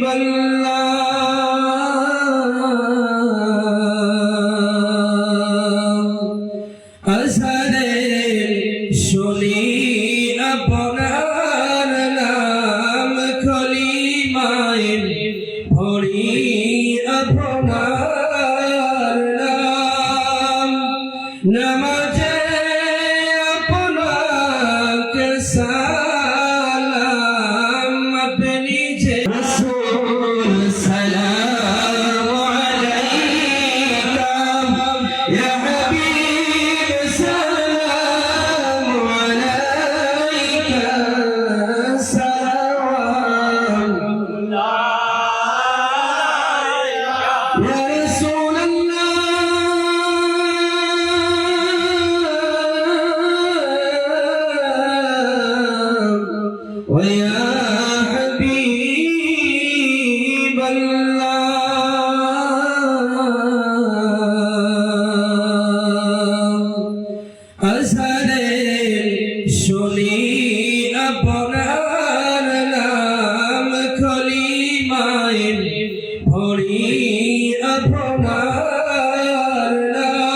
বল্লা আসারে শুনি আপন ويا حبيب الله أزهر শুনি আপনার নাম খলিমায় ভরি আপনার নাম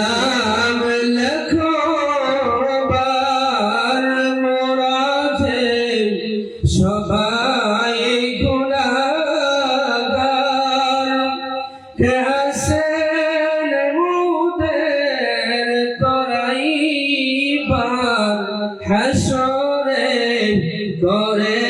নাম লেখো বার মোরাফে সবাই গুণাগার। কে হাসেন মুদের তরাই পার হাসরে করে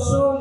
soon.